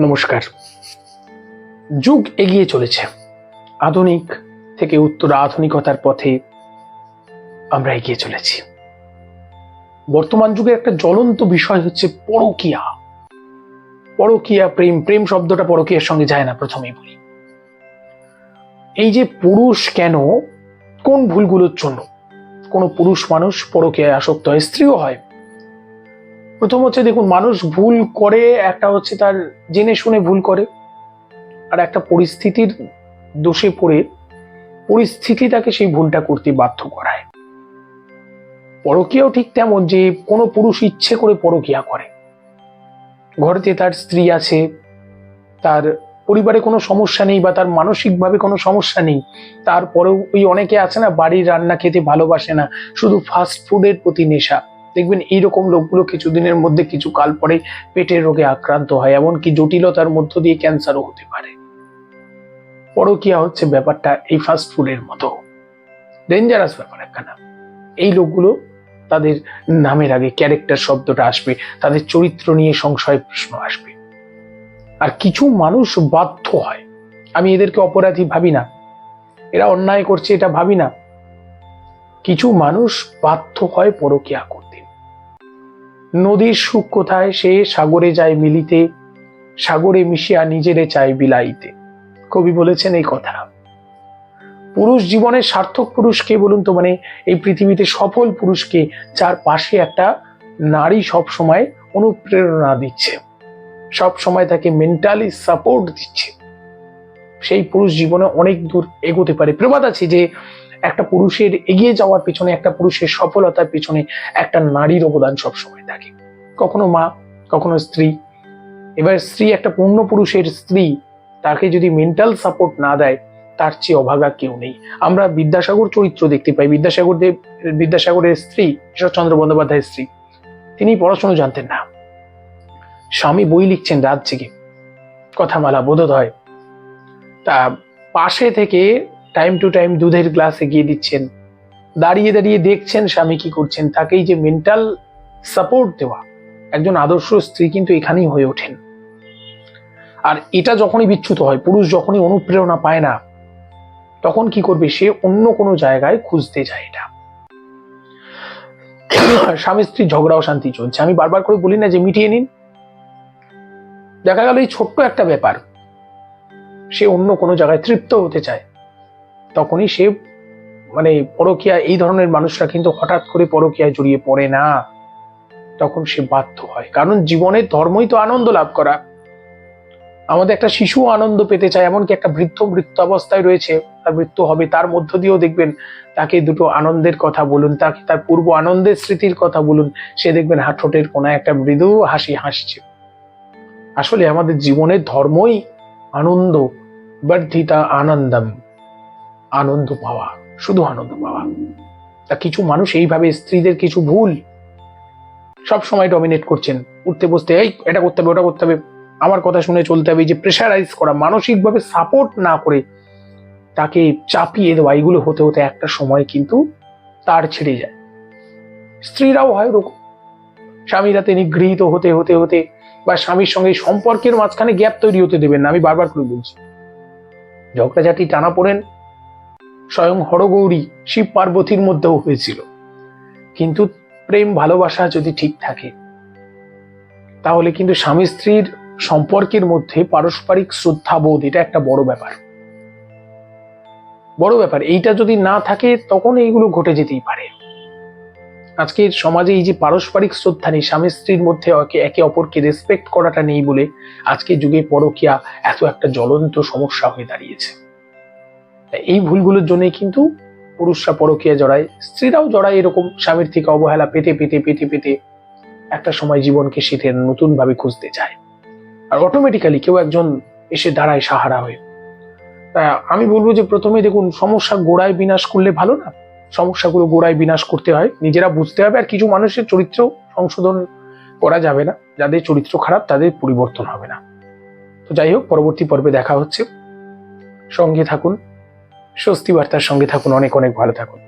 নমস্কার। যুগ এগিয়ে চলেছে। আধুনিক থেকে উত্তর আধুনিকতার পথে আমরা এগিয়ে চলেছি। বর্তমান যুগে একটা জ্বলন্ত বিষয় হচ্ছে পরকিয়া। পরকিয়া, প্রেম প্রেম শব্দটা পরকিয়ার সঙ্গে যায় না, প্রথমেই বলি। এই যে পুরুষ কেন, কোন ভুলগুলোর জন্য? কোনো পুরুষ মানুষ পরকিয়ায় আসক্ত হয়, স্ত্রীও হয় প্রথম হচ্ছে দেখুন, মানুষ ভুল করে, একটা হচ্ছে তার জেনে শুনে ভুল করে, আর একটা পরিস্থিতির দোষে পড়ে পরিস্থিতি তাকে সেই ভুলটা করতে বাধ্য করায়। পরকীয়াও ঠিক তেমন যে, কোনো পুরুষ ইচ্ছে করে পরকিয়া করে। ঘরেতে তার স্ত্রী আছে, তার পরিবারে কোনো সমস্যা নেই বা তার মানসিকভাবে কোনো সমস্যা নেই, তারপরেও ওই অনেকে আছে না, বাড়ির রান্না খেতে ভালোবাসে না, শুধু ফাস্ট ফুডের প্রতি নেশা। দেখবেন এইরকম লোকগুলো কিছুদিনের মধ্যে কিছু কাল পরে পেটের রোগে আক্রান্ত হয়, এমনকি জটিলতার মধ্য দিয়ে ক্যান্সারও হতে পারে। পরকিয়া হচ্ছে ব্যাপারটা এই ফাস্ট ফুডের মতো। ডেঞ্জারাস ব্যাপার একখানা। এই লোকগুলো তাদের নামের আগে ক্যারেক্টার শব্দটা আসবে, তাদের চরিত্র নিয়ে সংশয় প্রশ্ন আসবে। আর কিছু মানুষ বাধ্য হয়। আমি এদেরকে অপরাধী ভাবি না। এরা অন্যায় করছে এটা ভাবি না। কিছু মানুষ বাধ্য হয় পরকিয়া নদীর সুখ কোথায়? সে সাগরে যায় মিলিতে, সাগরে মিশিয়া নিজেরে চায় বিলাইতে। কবি বলেছেন এই কথা। পুরুষ জীবনের সার্থক পুরুষকে বলুন তো? মানে এই পৃথিবীতে সফল পুরুষকে যার পাশে একটা নারী সব সময় অনুপ্রেরণা দিচ্ছে সব সময় তাকে মেন্টালি সাপোর্ট দিচ্ছে। সেই পুরুষ জীবনে অনেক দূর এগোতে পারে। প্রবাদ আছে যে একটা পুরুষের এগিয়ে যাওয়ার পেছনে, একটা পুরুষের সফলতার পেছনে একটা নারীর অবদান সবসময় থাকে। কখনো মা, কখনো স্ত্রী। এবার স্ত্রী, একটা পূর্ণ পুরুষের স্ত্রী, তাকে যদি মেন্টাল সাপোর্ট না দেয়, তার চেয়ে অভাগা কেউ নেই। আমরা বিদ্যাসাগর চরিত্র দেখতে পাই। বিদ্যাসাগর দেব, বিদ্যাসাগরের স্ত্রী, ঈশ্বরচন্দ্র বন্দ্যোপাধ্যায়ের স্ত্রী। তিনি পড়াশোনা জানতেন না। স্বামী বই লিখছেন রাত জেগে। কথামালা বোধোদয়। তা পাশে থেকে টাইম টু টাইম দুধের গ্লাস এগিয়ে দিচ্ছেন। দাঁড়িয়ে দাঁড়িয়ে দেখছেন স্বামী কি করছেন, তাকেই যে মেন্টাল সাপোর্ট দেওয়া। একজন আদর্শ স্ত্রী কিন্তু এখানেই হয়ে ওঠেন। আর এটা যখনই বিচ্যুত হয়, পুরুষ যখনই অনুপ্রেরণা পায় না, তখন কি করবে? সে অন্য কোনো জায়গায় খুঁজতে যায় এটা। স্বামী স্ত্রী ঝগড়া অশান্তি চলছে। আমি বারবার করে বলি না যে মিটিয়ে নিন। দেখা গেল এই ছোট্ট একটা ব্যাপার। সে অন্য কোনো জায়গায় তৃপ্ত হতে চায়। তখনই সে মানে পরকিয়া, এই ধরনের মানুষরা কিন্তু হঠাৎ করে পরকিয়ায় জড়িয়ে পড়ে না। তখন সে বাধ্য হয়। কারণ জীবনের ধর্মই তো আনন্দ লাভ করা। আমাদের একটা শিশু আনন্দ পেতে চায়, এমনকি একটা বৃদ্ধ মৃত্যু অবস্থায় রয়েছে, তার মৃত্যু হবে, তার মধ্য দিয়েও দেখবেন তাকে দুটো আনন্দের কথা বলুন, তাকে তার পূর্ব আনন্দের স্মৃতির কথা বলুন, সে দেখবেন হাঠোটের কোনায় একটা মৃদু হাসি হাসছে। আসলে আমাদের জীবনের ধর্মই আনন্দ, বর্ধিতা আনন্দম। আনন্দ পাওয়া, শুধু আনন্দ পাওয়া। তা কিছু মানুষ এইভাবে স্ত্রীদের কিছু ভুল সব সময় ডমিনেট করছেন। উঠতে বসতে, এই, এটা করতে হবে, ওটা করতে হবে। আমার কথা শুনে চলতে হবে যে প্রেশারাইজ করা, মানসিকভাবে সাপোর্ট না করে তাকে চাপিয়ে দেওয়া, এগুলো হতে হতে একটা সময় কিন্তু তার ছেড়ে যায়। স্ত্রীরাও হয় ওরকম। স্বামীরা তিনি গৃহীত হতে হতে হতে বা স্বামীর সঙ্গে সম্পর্কের মাঝখানে গ্যাপ তৈরি হতে দেবেন না। আমি বারবার করে বলছি, ঝগড়াঝাটি টানা পড়েন স্বয়ং হরগৌরী শিব পার্বতীর মধ্যেও হয়েছিল। কিন্তু প্রেম ভালোবাসা যদি ঠিক থাকে, তাহলে কিন্তু স্বামী স্ত্রীর সম্পর্কের মধ্যে পারস্পরিক শ্রদ্ধাবোধ, এটা একটা বড় ব্যাপার। বড় ব্যাপার, এইটা যদি না থাকে, তখন এইগুলো ঘটে যেতেই পারে। আজকের সমাজে এই যে পারস্পরিক শ্রদ্ধা নেই, স্বামী স্ত্রীর মধ্যে একে অপরকে রেসপেক্ট করাটা নেই বলে আজকে যুগে পরকিয়া এত একটা জ্বলন্ত সমস্যা হয়ে দাঁড়িয়েছে। এই ভুলগুলোর জন্যই কিন্তু পুরুষরা পরকিয়া জড়ায়, স্ত্রীরাও জড়ায় এরকম স্বামীর থেকে অবহেলা পেতে পেতে পেতে পেতে একটা সময় জীবনকে শীতের নতুন ভাবে খুঁজতে চায়। আর অটোমেটিক্যালি কেউ একজন এসে দাঁড়ায় সাহারা হয়ে। আমি বলব যে প্রথমে দেখুন, সমস্যা গোড়ায় বিনাশ করলে ভালো না। সমস্যাগুলো গোড়ায় বিনাশ করতে হয়। নিজেরা বুঝতে হবে আর কিছু মানুষের চরিত্র সংশোধন করা যাবে না। যাদের চরিত্র খারাপ, তাদের পরিবর্তন হবে না। তো যাই হোক, পরবর্তী পর্বে দেখা হচ্ছে। সঙ্গে থাকুন। স্বস্তি বার্তার সঙ্গে থাকুন অনেক অনেক ভালো থাকুন।